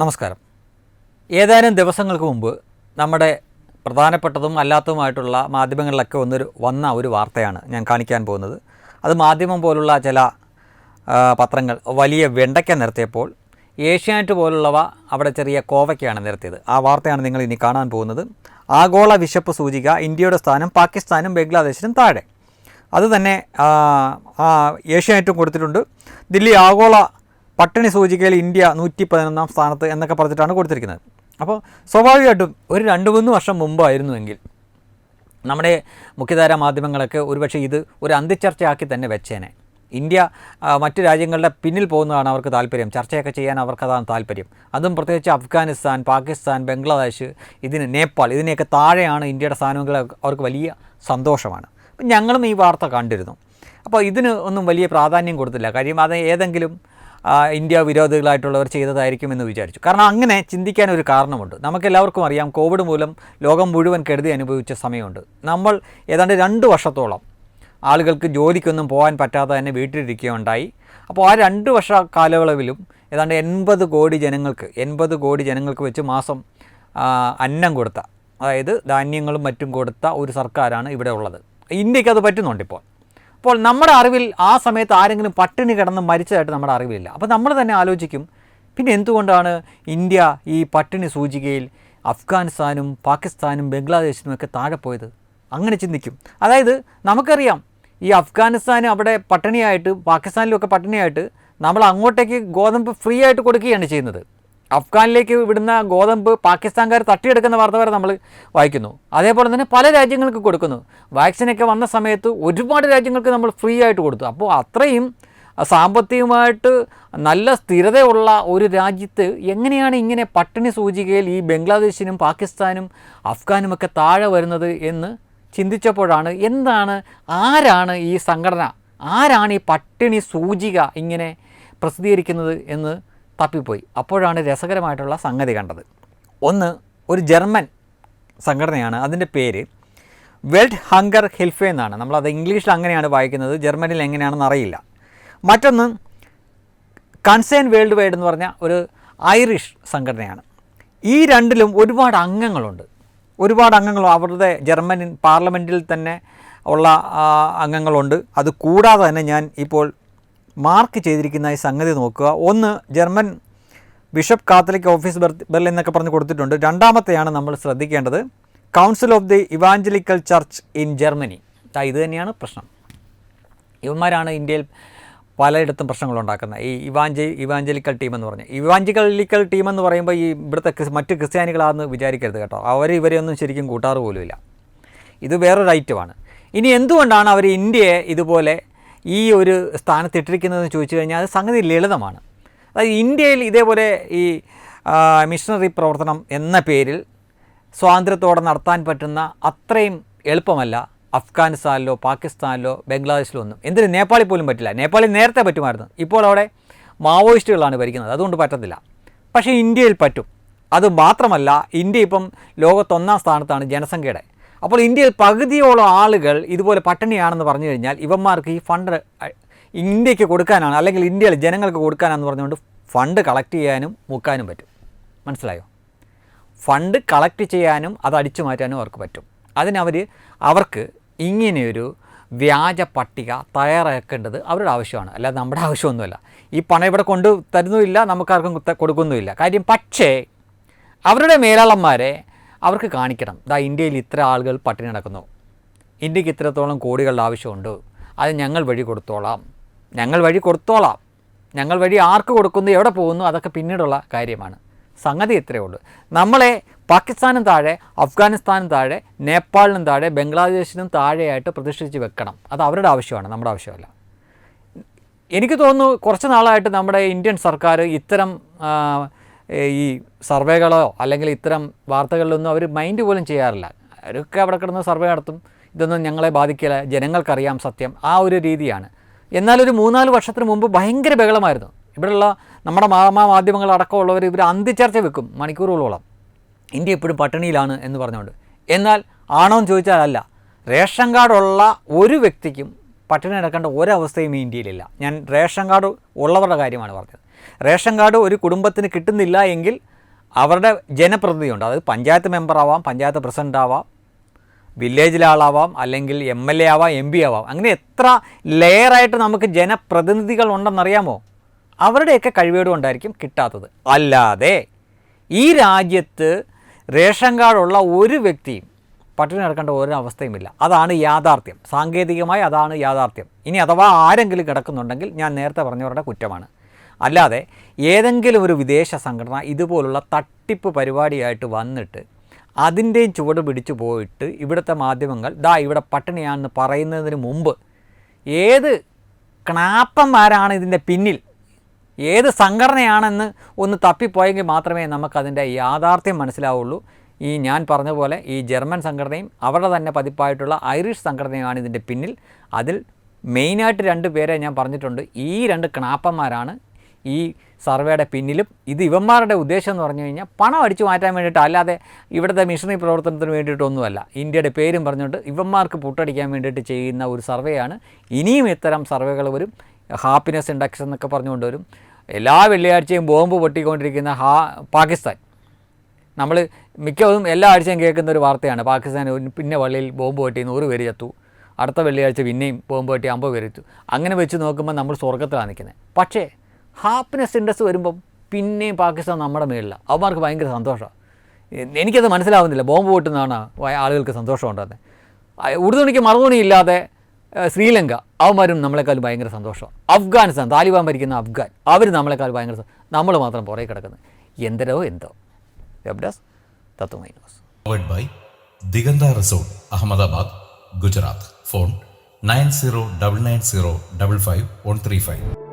നമസ്കാരം. ഏതാനും ദിവസങ്ങൾക്ക് മുമ്പ് നമ്മുടെ പ്രധാനപ്പെട്ടതും അല്ലാത്തതുമായിട്ടുള്ള മാധ്യമങ്ങളിലൊക്കെ വന്നൊരു വന്ന ഒരു വാർത്തയാണ് ഞാൻ കാണിക്കാൻ പോകുന്നത്. അത് മാധ്യമം പോലുള്ള ചില പത്രങ്ങൾ വലിയ വെണ്ടയ്ക്ക നിരത്തിയപ്പോൾ ഏഷ്യാനെറ്റ് പോലുള്ളവ അവിടെ ചെറിയ കോവയ്ക്കാണ് നിർത്തിയത് ആ വാർത്തയാണ് നിങ്ങൾ ഇനി കാണാൻ പോകുന്നത്. ആഗോള വിശപ്പ് സൂചിക ഇന്ത്യയുടെ സ്ഥാനം പാകിസ്ഥാനും ബംഗ്ലാദേശിനും താഴെ. അതുതന്നെ ഏഷ്യാനെറ്റും കൊടുത്തിട്ടുണ്ട്. ദില്ലി ആഗോള പട്ടിണി സൂചികയിൽ ഇന്ത്യ നൂറ്റി പതിനൊന്നാം സ്ഥാനത്ത് എന്നൊക്കെ പറഞ്ഞിട്ടാണ് കൊടുത്തിരിക്കുന്നത്. അപ്പോൾ സ്വാഭാവികമായിട്ടും ഒരു രണ്ട് മൂന്ന് വർഷം മുമ്പായിരുന്നുവെങ്കിൽ നമ്മുടെ മുഖ്യധാര മാധ്യമങ്ങളൊക്കെ ഒരുപക്ഷെ ഇത് ഒരു അന്ത്യചർച്ചയാക്കി തന്നെ വെച്ചേനെ. ഇന്ത്യ മറ്റ് രാജ്യങ്ങളുടെ പിന്നിൽ പോകുന്നതാണ് അവർക്ക് താല്പര്യം. ചർച്ചയൊക്കെ ചെയ്യാൻ അവർക്ക് അതാണ് താല്പര്യം. അതും പ്രത്യേകിച്ച് അഫ്ഗാനിസ്ഥാൻ പാകിസ്ഥാൻ ബംഗ്ലാദേശ് ഇതിന് നേപ്പാൾ ഇതിനെയൊക്കെ താഴെയാണ് ഇന്ത്യയുടെ സ്ഥാനങ്ങൾ അവർക്ക് വലിയ സന്തോഷമാണ്. ഞങ്ങളും ഈ വാർത്ത കണ്ടിരുന്നു. അപ്പോൾ ഇതിന് ഒന്നും വലിയ പ്രാധാന്യം കൊടുത്തില്ല. കാര്യം അത് ഏതെങ്കിലും ഇന്ത്യ വിരോധികളായിട്ടുള്ളവർ ചെയ്തതായിരിക്കും എന്ന് വിചാരിച്ചു. കാരണം അങ്ങനെ ചിന്തിക്കാൻ ഒരു കാരണമുണ്ട്. നമുക്കെല്ലാവർക്കും അറിയാം കോവിഡ് മൂലം ലോകം മുഴുവൻ കെടുതി അനുഭവിച്ച സമയമുണ്ട്. നമ്മൾ ഏതാണ്ട് രണ്ട് വർഷത്തോളം ആളുകൾക്ക് ജോലിക്കൊന്നും പോകാൻ പറ്റാതെ തന്നെ വീട്ടിലിരിക്കുകയുണ്ടായി. അപ്പോൾ ആ രണ്ട് വർഷ കാലയളവിലും ഏതാണ്ട് എൺപത് കോടി ജനങ്ങൾക്ക് എൺപത് കോടി ജനങ്ങൾക്ക് വെച്ച് മാസം അന്നം കൊടുത്ത അതായത് ധാന്യങ്ങളും മറ്റും കൊടുത്ത ഒരു സർക്കാരാണ് ഇവിടെ ഉള്ളത്. ഇന്ത്യയ്ക്ക് അത് പറ്റുന്നുണ്ട് ഇപ്പോൾ. അപ്പോൾ നമ്മുടെ അറിവിൽ ആ സമയത്ത് ആരെങ്കിലും പട്ടിണി കിടന്ന് മരിച്ചതായിട്ട് നമ്മുടെ അറിവിലില്ല. അപ്പോൾ നമ്മൾ തന്നെ ആലോചിക്കും പിന്നെ എന്തുകൊണ്ടാണ് ഇന്ത്യ ഈ പട്ടിണി സൂചികയിൽ അഫ്ഗാനിസ്ഥാനും പാകിസ്ഥാനും ബംഗ്ലാദേശിനും ഒക്കെ താഴെ പോയത്? അങ്ങനെ ചിന്തിക്കും. അതായത് നമുക്കറിയാം ഈ അഫ്ഗാനിസ്ഥാൻ അവിടെ പട്ടിണിയായിട്ട് പാകിസ്ഥാനിലൊക്കെ പട്ടിണിയായിട്ട് നമ്മൾ അങ്ങോട്ടേക്ക് ഗോതമ്പ് ഫ്രീ ആയിട്ട് കൊടുക്കുകയാണ് ചെയ്യുന്നത്. അഫ്ഗാനിലേക്ക് വിടുന്ന ഗോതമ്പ് പാകിസ്ഥാൻകാർ തട്ടിയെടുക്കുന്ന വാർത്ത വരെ നമ്മൾ വായിക്കുന്നു. അതേപോലെ തന്നെ പല രാജ്യങ്ങൾക്ക് കൊടുക്കുന്നു. വാക്സിനൊക്കെ വന്ന സമയത്ത് ഒരുപാട് രാജ്യങ്ങൾക്ക് നമ്മൾ ഫ്രീ ആയിട്ട് കൊടുത്തു. അപ്പോൾ അത്രയും സാമ്പത്തികമായിട്ട് നല്ല സ്ഥിരതയുള്ള ഒരു രാജ്യത്ത് എങ്ങനെയാണ് ഇങ്ങനെ പട്ടിണി സൂചികയിൽ ഈ ബംഗ്ലാദേശിനും പാകിസ്ഥാനും അഫ്ഗാനുമൊക്കെ താഴെ വരുന്നത് എന്ന് ചിന്തിച്ചപ്പോഴാണ് എന്താണ് ആരാണ് ഈ സംഘടന? ആരാണ് ഈ പട്ടിണി സൂചിക ഇങ്ങനെ പ്രസിദ്ധീകരിക്കുന്നത് എന്ന് തപ്പിപ്പോയി. അപ്പോഴാണ് രസകരമായിട്ടുള്ള സംഗതി കണ്ടത്. ഒന്ന് ഒരു ജർമ്മൻ സംഘടനയാണ് അതിന്റെ പേര് വേൾഡ് ഹങ്കർ ഹെൽഫേ എന്നാണ് നമ്മളത് ഇംഗ്ലീഷിൽ അങ്ങനെയാണ് വായിക്കുന്നത് ജർമ്മനിൽ എങ്ങനെയാണെന്ന് അറിയില്ല. മറ്റൊന്ന് കൺസേൺ വേൾഡ് വൈഡ് എന്ന് പറഞ്ഞ ഒരു ഐറിഷ് സംഘടനയാണ്. ഈ രണ്ടിലും ഒരുപാട് അംഗങ്ങളുണ്ട്. ഒരുപാട് അംഗങ്ങൾ അവരുടെ ജർമ്മൻ പാർലമെന്റിൽ തന്നെ ഉള്ള അംഗങ്ങളുണ്ട്. അത് കൂടാതെ തന്നെ ഞാൻ ഇപ്പോൾ മാർക്ക് ചെയ്തിരിക്കുന്ന ഈ സംഗതി നോക്കുക. ഒന്ന് German bishop Catholic office Ber- Berlin എന്നൊക്കെ പറഞ്ഞ് കൊടുത്തിട്ടുണ്ട്. രണ്ടാമത്തെയാണ് നമ്മൾ ശ്രദ്ധിക്കേണ്ടത്. Council of the evangelical church in Germany. ഇത് തന്നെയാണ് പ്രശ്നം. ഇവന്മാരാണ് ഇന്ത്യയിൽ പലയിടത്തും പ്രശ്നങ്ങളുണ്ടാക്കുന്നത് ഈ ഇവാഞ്ചി ഇവാഞ്ചലിക്കൽ ടീം എന്ന് പറഞ്ഞ്. ഇവാഞ്ചലിക്കൽ ടീം എന്ന് പറയുമ്പോൾ ഈ ഇവിടുത്തെ മറ്റ് ക്രിസ്ത്യാനികളാണെന്ന് വിചാരിക്കരുത് കേട്ടോ. അവർ ഇവരെയൊന്നും ശരിക്കും കൂട്ടാറ് പോലുമില്ല. ഇത് വേറൊരു ഐറ്റമാണ് ഇനി എന്തുകൊണ്ടാണ് അവർ ഇന്ത്യയെ ഇതുപോലെ ഈ ഒരു സ്ഥാനത്തിട്ടിരിക്കുന്നതെന്ന് ചോദിച്ചു കഴിഞ്ഞാൽ അത് സംഗതി ലളിതമാണ്. അതായത് ഇന്ത്യയിൽ ഇതേപോലെ ഈ മിഷണറി പ്രവർത്തനം എന്ന പേരിൽ സ്വാതന്ത്ര്യത്തോടെ നടത്താൻ പറ്റുന്ന അത്രയും എളുപ്പമല്ല അഫ്ഗാനിസ്ഥാനിലോ പാകിസ്ഥാനിലോ ബംഗ്ലാദേശിലോ ഒന്നും. എന്തിന്? നേപ്പാളിൽ പോലും പറ്റില്ല. നേപ്പാളിൽ നേരത്തെ പറ്റുമായിരുന്നു. ഇപ്പോൾ അവിടെ മാവോയിസ്റ്റുകളാണ് ഭരിക്കുന്നത്. അതുകൊണ്ട് പറ്റത്തില്ല. പക്ഷേ ഇന്ത്യയിൽ പറ്റും. അത് മാത്രമല്ല ഇന്ത്യ ഇപ്പം ലോകത്തൊന്നാം സ്ഥാനത്താണ് ജനസംഖ്യയുടെ. അപ്പോൾ ഇന്ത്യയിൽ പകുതിയോളം ആളുകൾ ഇതുപോലെ പട്ടിണിയാണെന്ന് പറഞ്ഞു കഴിഞ്ഞാൽ ഇവന്മാർക്ക് ഈ ഫണ്ട് ഇന്ത്യയ്ക്ക് കൊടുക്കാനാണ് അല്ലെങ്കിൽ ഇന്ത്യയിൽ ജനങ്ങൾക്ക് കൊടുക്കാനാണെന്ന് പറഞ്ഞുകൊണ്ട് ഫണ്ട് കളക്ട് ചെയ്യാനും മുക്കാനും പറ്റും. മനസ്സിലായോ? ഫണ്ട് കളക്ട് ചെയ്യാനും അത് അടിച്ചു മാറ്റാനും അവർക്ക് പറ്റും. അതിനവർ അവർക്ക് ഇങ്ങനെയൊരു വ്യാജ പട്ടിക തയ്യാറാക്കേണ്ടത് അവരുടെ ആവശ്യമാണ്. അല്ലാതെ നമ്മുടെ ആവശ്യമൊന്നുമല്ല. ഈ പണം ഇവിടെ കൊണ്ട് തരുന്നുമില്ല നമുക്കാർക്കും കൊടുക്കുന്നുമില്ല. കാര്യം പക്ഷേ അവരുടെ മേലാളന്മാരെ അവർക്ക് കാണിക്കണം. ദാ ഇന്ത്യയിൽ ഇത്ര ആളുകൾ പട്ടിണി നടക്കുന്നു ഇന്ത്യയ്ക്ക് ഇത്രത്തോളം കോടികളുടെ ആവശ്യമുണ്ട്. അത് ഞങ്ങൾ വഴി കൊടുത്തോളാം. ഞങ്ങൾ വഴി കൊടുത്തോളാം. ഞങ്ങൾ വഴി ആർക്ക് കൊടുക്കുന്നു എവിടെ പോകുന്നു അതൊക്കെ പിന്നീടുള്ള കാര്യമാണ്. സംഗതി ഇത്രയേ ഉള്ളൂ. നമ്മളെ പാകിസ്ഥാനും താഴെ അഫ്ഗാനിസ്ഥാനും താഴെ നേപ്പാളിനും താഴെ ബംഗ്ലാദേശിനും താഴെയായിട്ട് പ്രതിഷ്ഠിച്ച് വെക്കണം. അത് അവരുടെ ആവശ്യമാണ് നമ്മുടെ ആവശ്യമല്ല. എനിക്ക് തോന്നുന്നു കുറച്ച് നാളായിട്ട് നമ്മുടെ ഇന്ത്യൻ സർക്കാർ ഇത്തരം ഈ സർവേകളോ അല്ലെങ്കിൽ ഇത്തരം വാർത്തകളിലൊന്നും അവർ മൈൻഡ് പോലും ചെയ്യാറില്ല. അവരൊക്കെ അവിടെ കിടന്ന് സർവേ നടത്തും. ഇതൊന്നും ഞങ്ങളെ ബാധിക്കില്ല. ജനങ്ങൾക്കറിയാം സത്യം. ആ ഒരു രീതിയാണ്. എന്നാലൊരു മൂന്നാൽ വർഷത്തിന് മുമ്പ് ഭയങ്കര ബഹളമായിരുന്നു. ഇവിടെയുള്ള നമ്മുടെ മാമാ മാധ്യമങ്ങൾ അടക്കമുള്ളവർ ഇവർ അന്തിച്ചർച്ച വെക്കും മണിക്കൂറുകളോളം. ഇന്ത്യ ഇപ്പോഴും പട്ടിണിയിലാണ് എന്ന് പറഞ്ഞുകൊണ്ട്. എന്നാൽ ആണോ എന്ന് ചോദിച്ചാൽ അല്ല. റേഷൻ കാർഡുള്ള ഒരു വ്യക്തിക്കും പട്ടിണി കിടക്കേണ്ട ഒരവസ്ഥയും ഇന്ത്യയിലില്ല. ഞാൻ റേഷൻ കാർഡ് ഉള്ളവരുടെ കാര്യമാണ് പറഞ്ഞത്. റേഷൻ കാർഡ് ഒരു കുടുംബത്തിന് കിട്ടുന്നില്ല എങ്കിൽ അവരുടെ ജനപ്രതിനിധിയുണ്ട്. അതായത് പഞ്ചായത്ത് മെമ്പർ ആവാം പഞ്ചായത്ത് പ്രസിഡന്റ് ആവാം വില്ലേജിലെ ആളാവാം അല്ലെങ്കിൽ എം എൽ എ ആവാം എം പി ആവാം. അങ്ങനെ എത്ര ലെയറായിട്ട് നമുക്ക് ജനപ്രതിനിധികൾ ഉണ്ടെന്നറിയാമോ അവരുടെയൊക്കെ കഴിവേട് കൊണ്ടായിരിക്കും കിട്ടാത്തത്. അല്ലാതെ ഈ രാജ്യത്ത് റേഷൻ കാർഡുള്ള ഒരു വ്യക്തിയും പട്ടിണി കിടക്കേണ്ട ഒരു അവസ്ഥയുമില്ല അതാണ് യാഥാർത്ഥ്യം. സാങ്കേതികമായി അതാണ് യാഥാർത്ഥ്യം. ഇനി അഥവാ ആരെങ്കിലും കിടക്കുന്നുണ്ടെങ്കിൽ ഞാൻ നേരത്തെ പറഞ്ഞവരുടെ കുറ്റമാണ്. അല്ലാതെ ഏതെങ്കിലും ഒരു വിദേശ സംഘടന ഇതുപോലുള്ള തട്ടിപ്പ് പരിപാടിയായിട്ട് വന്നിട്ട് അതിന്റെയും ചുവട് പിടിച്ചു പോയിട്ട് ഇവിടുത്തെ മാധ്യമങ്ങൾ ദാ ഇവിടെ പട്ടിണിയാണെന്ന് പറയുന്നതിന് മുമ്പ് ഏത് ക്ണാപ്പന്മാരാണ് ഇതിന്റെ പിന്നിൽ? ഏത് സംഘടനയാണെന്ന് ഒന്ന് തപ്പിപ്പോയെങ്കിൽ മാത്രമേ നമുക്കതിന്റെ യാഥാർത്ഥ്യം മനസ്സിലാവുള്ളൂ. ഈ ഞാൻ പറഞ്ഞ പോലെ ഈ ജർമ്മൻ സംഘടനയും അവരുടെ തന്നെ പതിപ്പായിട്ടുള്ള ഐറിഷ് സംഘടനയുമാണ് ഇതിന്റെ പിന്നിൽ. അതിൽ മെയിനായിട്ട് രണ്ട് പേരെ ഞാൻ പറഞ്ഞിട്ടുണ്ട്. ഈ രണ്ട് കണാപ്പന്മാരാണ് ഈ സർവേയുടെ പിന്നിലും ഇത് ഇവന്മാരുടെ ഉദ്ദേശം എന്ന് പറഞ്ഞു കഴിഞ്ഞാൽ പണം അടിച്ചു മാറ്റാൻ വേണ്ടിയിട്ട് അല്ലാതെ ഇവിടുത്തെ മിഷണറി പ്രവർത്തനത്തിന് വേണ്ടിയിട്ടൊന്നുമല്ല. ഇന്ത്യയുടെ പേരും പറഞ്ഞുകൊണ്ട് ഇവന്മാർക്ക് പുട്ടടിക്കാൻ വേണ്ടിയിട്ട് ചെയ്യുന്ന ഒരു സർവേയാണ്. ഇനിയും ഇത്തരം സർവേകൾ വരും. ഹാപ്പിനെസ് ഇൻഡെക്സ് എന്നൊക്കെ പറഞ്ഞുകൊണ്ട് വരും. എല്ലാ വെള്ളിയാഴ്ചയും ബോംബ് പൊട്ടിക്കൊണ്ടിരിക്കുന്ന ഹാ പാകിസ്ഥാൻ. നമ്മൾ മിക്കതും എല്ലാ ആഴ്ചയും കേൾക്കുന്ന ഒരു വാർത്തയാണ്. പാകിസ്ഥാൻ പിന്നെ വള്ളിയിൽ ബോംബ് പൊട്ടി നൂറ് പേര് ചത്തു. അടുത്ത വെള്ളിയാഴ്ച പിന്നെയും ബോംബ് പൊട്ടി അമ്പത് പേര് ചത്തു. അങ്ങനെ വെച്ച് നോക്കുമ്പോൾ നമ്മൾ സ്വർഗത്തിലാണ് നിൽക്കുന്നത്. പക്ഷേ ഹാപ്പിനെസ് ഇൻഡെക്സ് വരുമ്പം പിന്നെയും പാകിസ്ഥാൻ നമ്മുടെ മേളിലാണ് അവന്മാർക്ക് ഭയങ്കര സന്തോഷമാണ് എനിക്കത് മനസ്സിലാവുന്നില്ല. ബോംബ് പൊട്ടുന്നതാണ് ആളുകൾക്ക് സന്തോഷം ഉണ്ടാകുന്നത്. ഉടുതുണിക്ക് മറുതുണി ഇല്ലാതെ ശ്രീലങ്ക അവന്മാരും നമ്മളെക്കാൾ ഭയങ്കര സന്തോഷം. അഫ്ഗാനിസ്ഥാൻ താലിബാൻ ഭരിക്കുന്ന അഫ്ഗാൻ അവർ നമ്മളെക്കാൾ ഭയങ്കര നമ്മൾ മാത്രം പുറകെ കിടക്കുന്നത്. എന്തരോ എന്തോ. Web desk nine zero double nine zero double five one three 9099055135.